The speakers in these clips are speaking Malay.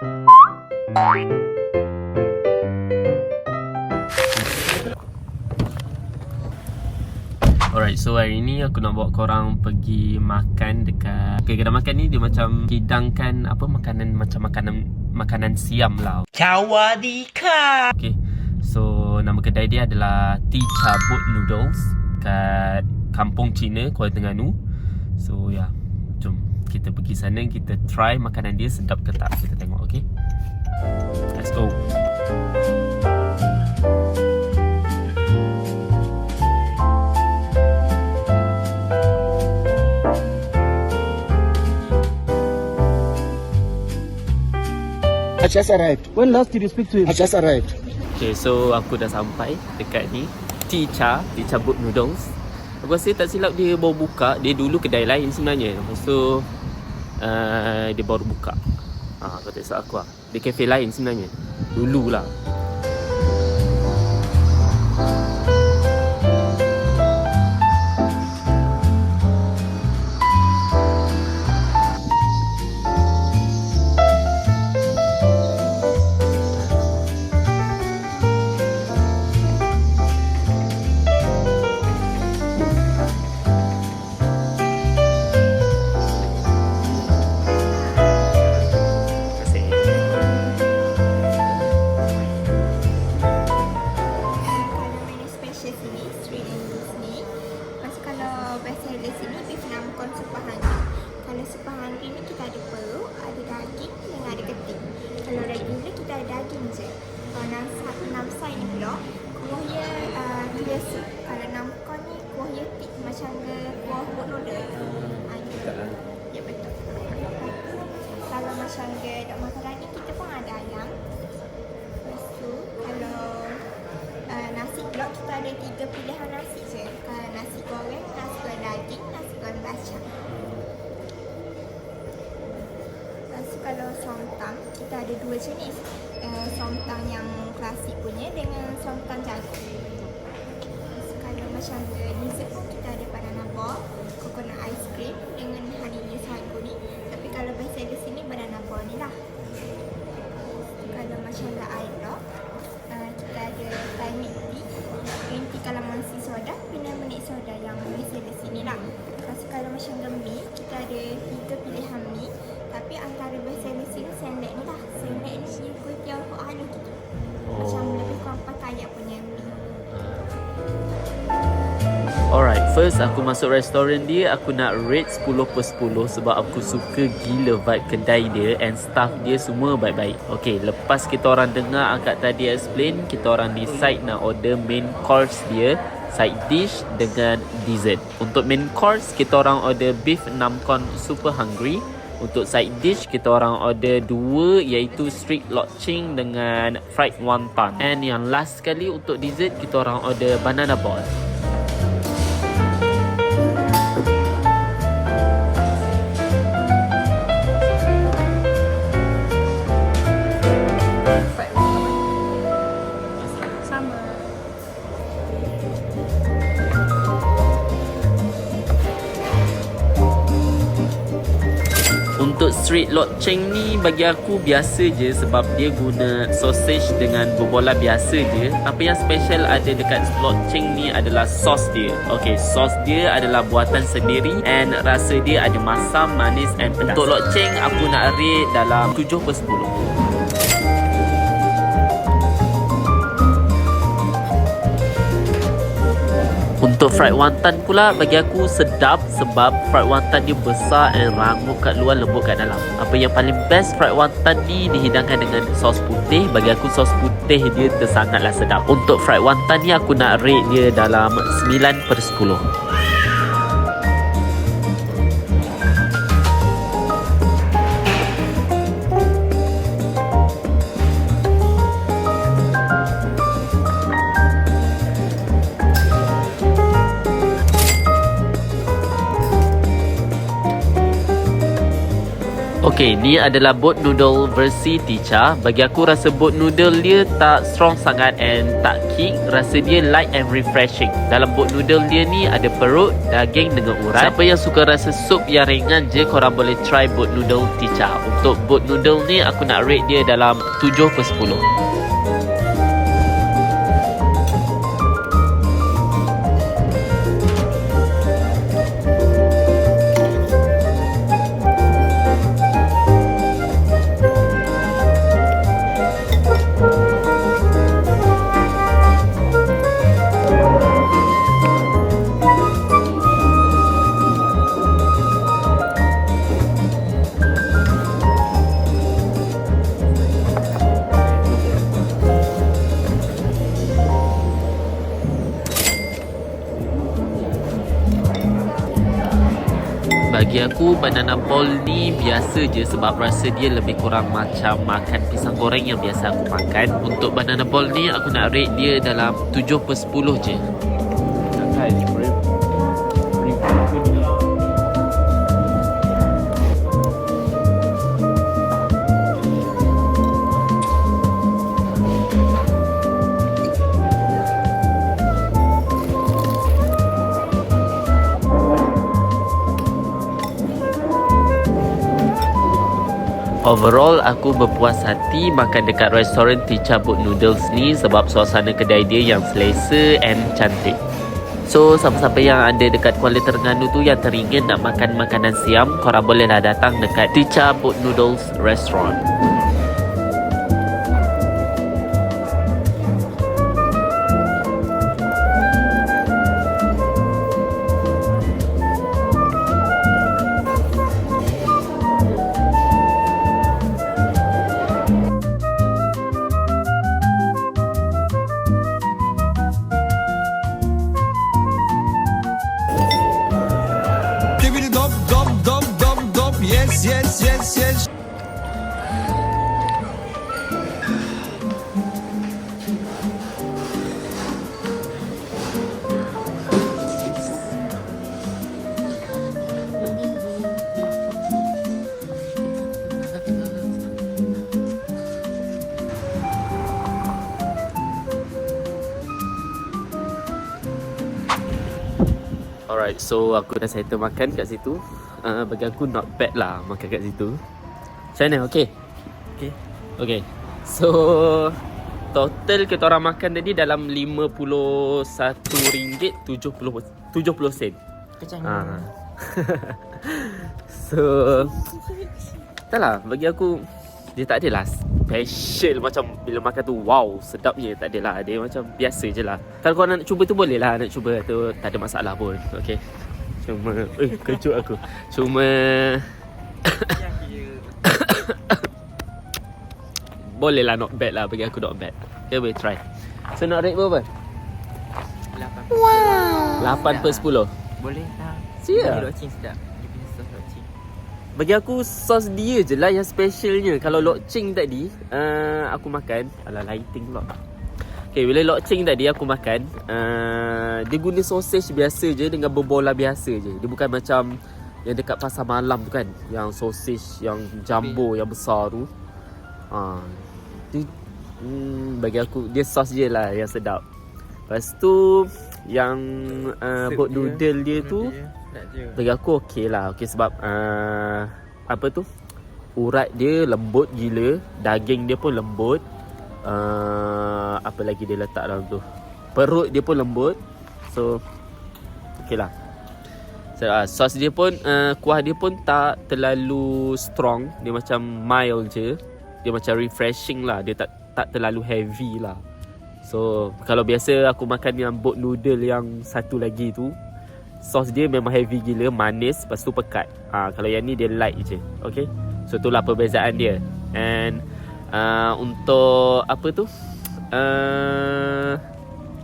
Alright, so hari ni aku nak bawa korang pergi makan dekat okay, kedai makan ni dia macam hidangkan apa makanan macam makanan makanan siam lah. Sawadika. Okay, so nama kedai dia adalah Tea Cabut Noodles kat Kampung Cina, Kuala Terengganu. So yeah, kita pergi sana kita try makanan dia sedap ke tak kita tengok okay. Let's go. I just arrived. When last did you speak to him? I just arrived. Okay, so aku dah sampai dekat ni Ticha, Ticha Boat Noodles Aku rasa tak silap dia baru buka Dia dulu kedai lain sebenarnya Lepas tu uh, Dia baru buka. Kau tak silap aku lah Dia kafe lain sebenarnya. Dulu lah namkon super hungry. Kalau hungry ni kita ada perut, ada daging dan ada keting. Kalau regular kita ada daging je. Kalau enam, sa- enam side ni pula, kuah dia uh, clear soup. Kalau namkon ni kuah dia thick macam ke kuah boat noodle. Ha, gitu. Ya betul. Kalau macam ke dok makanan ni kita pun ada ayam. Lepas tu kalau uh, nasi pula kita ada tiga pilihan nasi je. Uh, nasi goreng, nasi goreng daging, bacang. Lepas tu kalau somtam, kita ada dua jenis. Uh, somtam yang klasik punya dengan somtam jagung. Lepas tu kalau macam ke dessert pun kita ada banana ball, coconut ice cream dengan honey sagu ni. Tapi kalau best seller sini banana ball ni lah. Kalau macam the air block, uh, kita ada Thai milk tea, green tea kalamansi soda, pinamonik soda yang biasa di sini lah. Lepas tu kalau macam mie, kita ada tiga pilihan mie. Tapi antara biasa di sini sandek ni lah. Sandek ni dia kuih tiaw halus gitu. Macam Oh. lebih kurang pattaya punya mie. Alright, first aku masuk restoran dia Aku nak rate 10 per 10 Sebab aku suka gila vibe kedai dia And staff dia semua baik-baik Okay, lepas kita orang dengar Akak tadi explain Kita orang decide nak order main course dia Side dish dengan dessert Untuk main course Kita orang order beef namkon super hungry untuk side dish kita orang order dua iaitu street lodging dengan fried wonton. And yang last sekali untuk dessert kita orang order banana ball. Street lodging ni bagi aku biasa je sebab dia guna sausage dengan berbola biasa je. Apa yang special ada dekat lodging ni adalah sos dia. Okay, sos dia adalah buatan sendiri and rasa dia ada masam, manis and pedas. Untuk lodging aku nak rate dalam 7 per 10. Untuk fried wonton pula bagi aku sedap sebab fried wonton dia besar and rangup kat luar lembut kat dalam. Apa yang paling best fried wonton ni dihidangkan dengan sos putih. Bagi aku sos putih dia tersangatlah sedap. Untuk fried wonton ni aku nak rate dia dalam 9 per 10. Okay, ni adalah boat noodle versi Ticha. Bagi aku rasa boat noodle dia tak strong sangat and tak kick. Rasa dia light and refreshing. Dalam boat noodle dia ni ada perut, daging dengan urat. Siapa yang suka rasa sup yang ringan je, korang boleh try boat noodle Ticha. Untuk boat noodle ni, aku nak rate dia dalam 7 per 10. Aku banana ball ni biasa je sebab rasa dia lebih kurang macam makan pisang goreng yang biasa aku makan. Untuk banana ball ni aku nak rate dia dalam 7 per 10 je. Overall aku berpuas hati makan dekat restoran Ticha Boat Noodles ni sebab suasana kedai dia yang selesa and cantik. So siapa-siapa yang ada dekat Kuala Terengganu tu yang teringin nak makan makanan siam, korang bolehlah datang dekat Ticha Boat Noodles Restaurant. Alright, so aku dah settle makan kat situ. Uh, bagi aku not bad lah makan kat situ. Macam mana? Okay? Okay. Okay. So, total kita orang makan tadi dalam RM51.70 70 sen. Kacang. Ha. so, tak lah. Bagi aku, dia tak adalah special macam bila makan tu wow sedapnya tak adalah dia macam biasa je lah kalau kau nak cuba tu boleh lah nak cuba tu tak ada masalah pun okay cuma eh kejut aku cuma boleh lah not bad lah bagi aku not bad okay boleh try so nak rate berapa? Lapan. 8 per 10 Boleh lah. Siap. Dia loceng sedap. Bagi aku sos dia je lah yang specialnya. Kalau lokcing tadi uh, Aku makan. Alah lighting pula. Okay bila lokcing tadi aku makan uh, Dia guna sausage biasa je Dengan berbola biasa je. Dia bukan macam Yang dekat pasar malam tu kan Yang sausage Yang jumbo Yang besar tu. Uh, dia, hmm, Bagi aku Dia sos je lah Yang sedap. Lepas tu Yang uh, Boat noodle dia tu Sedap je. Bagi aku okey lah Okey sebab uh, Apa tu? Urat dia lembut gila Daging dia pun lembut. Uh, Apa lagi dia letak dalam tu? Perut dia pun lembut. So Okey lah. So, uh, Sos dia pun uh, Kuah dia pun tak terlalu strong. Dia macam mild je. Dia macam refreshing lah. Dia tak tak terlalu heavy lah. So Kalau biasa aku makan yang boat noodle yang satu lagi tu Sos dia memang heavy gila, manis, lepas tu pekat. Ha, kalau yang ni dia light je. Okay. So itulah perbezaan dia. And uh, untuk apa tu? Uh,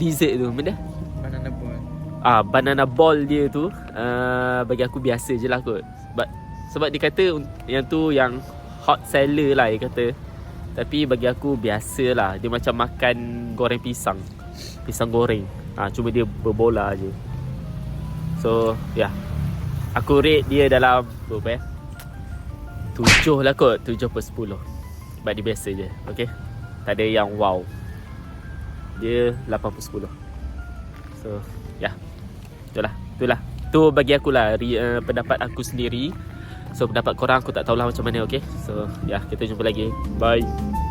dessert tu, benda? Banana ball. Ah, banana ball dia tu uh, bagi aku biasa je lah kot. Sebab, sebab dia kata yang tu yang hot seller lah dia kata. Tapi bagi aku biasa lah. Dia macam makan goreng pisang. Pisang goreng. Ah, cuma dia berbola je. So, ya. Yeah. Aku rate dia dalam berapa eh? Tujuh lah kot. Tujuh per sepuluh. Sebab dia biasa je. Okay Tak ada yang wow. Dia lapan per sepuluh. So Ya. Yeah. Itulah. Itulah. Tu bagi aku lah uh, Pendapat aku sendiri. So pendapat korang aku tak tahulah macam mana okay So ya. Yeah, kita jumpa lagi. Bye